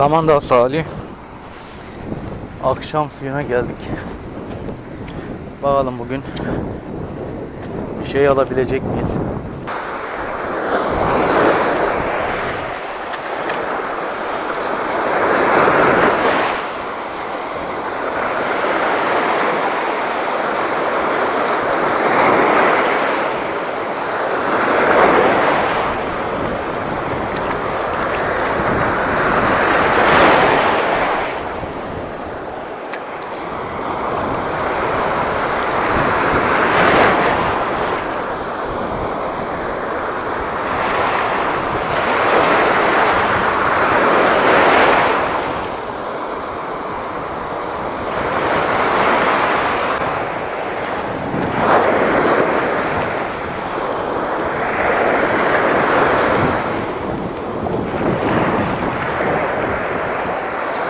Samandağ sahili. Akşam suyuna geldik. Bakalım bugün bir şey alabilecek miyiz?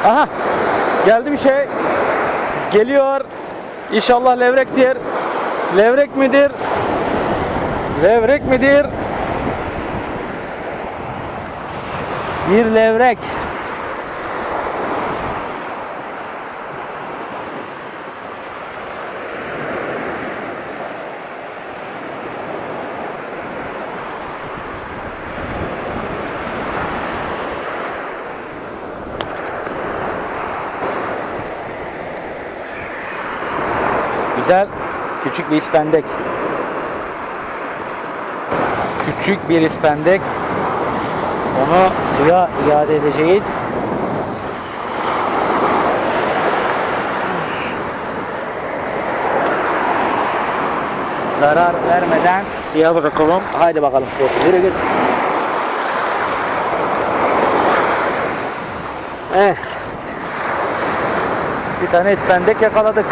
Aha geldi bir şey. Geliyor. İnşallah levrektir. Levrek midir? Levrek midir? Bir levrek. Güzel. Küçük bir ispendek. Küçük bir ispendek. Onu suya iade edeceğiz. Zarar vermeden suya bırakalım. Haydi bakalım. Yürü git. Eh. Bir tane ispendek yakaladık.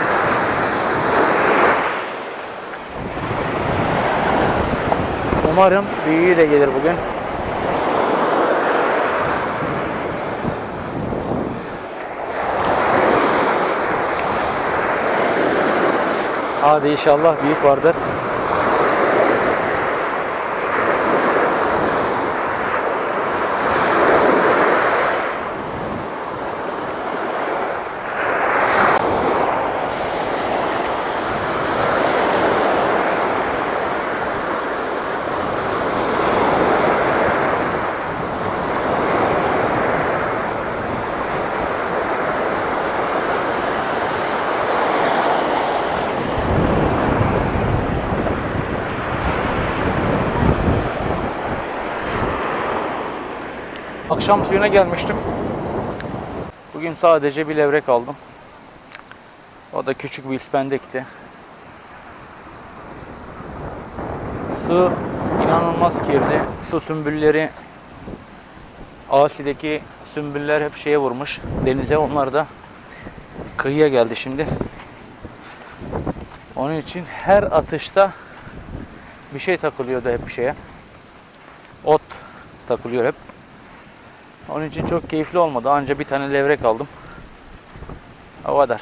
Umarım büyüğü de gelir bugün. Hadi inşallah büyük vardır. Akşam suyuna gelmiştim. Bugün sadece bir levrek aldım. O da küçük bir ispendekti. Su inanılmaz kirli. Su sümbülleri Asi'deki sümbüller hep şeye vurmuş. Denize onlar da kıyıya geldi şimdi. Onun için her atışta bir şey takılıyordu hep şeye. Ot takılıyor hep. Onun için çok keyifli olmadı. Anca bir tane levrek aldım. O kadar.